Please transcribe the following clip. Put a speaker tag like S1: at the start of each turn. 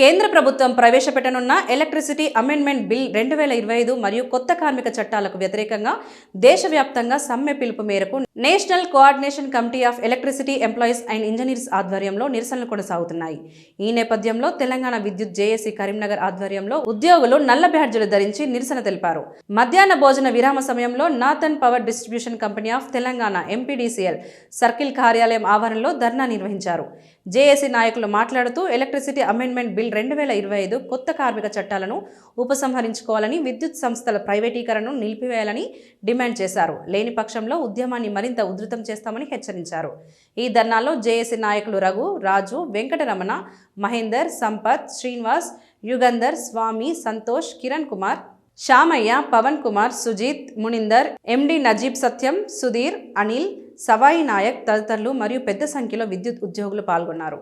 S1: కేంద్ర ప్రభుత్వం ప్రవేశపెట్టనున్న electricity amendment bill రెండు వేల ఇరవై ఐదు మరియు కొత్త కార్మిక చట్టాలకు వ్యతిరేకంగా దేశవ్యాప్తంగా సమ్మె పిలుపు మేరకు national coordination committee of electricity employees and engineers ఆధ్వర్యంలో నిరసనలు కొనసాగుతున్నాయి. ఈ నేపథ్యంలో తెలంగాణ విద్యుత్ జేఏసీ కరీంనగర్ ఆధ్వర్యంలో ఉద్యోగులు నల్ల బ్యాడ్జీలు ధరించి నిరసన తెలిపారు. మధ్యాహ్న భోజన విరామ సమయంలో northern power distribution company of Telangana MPDCL circle కార్యాలయం ఆవరణలో ధర్నా నిర్వహించారు. జేఏసీ నాయకులు మాట్లాడుతూ ఎలక్ట్రిసిటీ అమెండ్మెంట్ బిల్ రెండు వేల ఇరవై ఐదు కొత్త కార్మిక చట్టాలను ఉపసంహరించుకోవాలని విద్యుత్ సంస్థల ప్రైవేటీకరణను నిలిపివేయాలని డిమాండ్ చేశారు. లేని పక్షంలో ఉద్యమాన్ని మరింత ఉధృతం చేస్తామని హెచ్చరించారు. ఈ ధర్నాలో జేఏసీ నాయకులు రఘు రాజు వెంకటరమణ మహేందర్ సంపత్ శ్రీనివాస్ యుగంధర్ స్వామి సంతోష్ కిరణ్ కుమార్ శ్యామయ్య పవన్ కుమార్ సుజీత్ మునిందర్ ఎండి నజీబ్ సత్యం సుధీర్ అనిల్ సవాయి నాయక్ తదితరులు మరియు పెద్ద సంఖ్యలో విద్యుత్ ఉద్యోగులు పాల్గొన్నారు.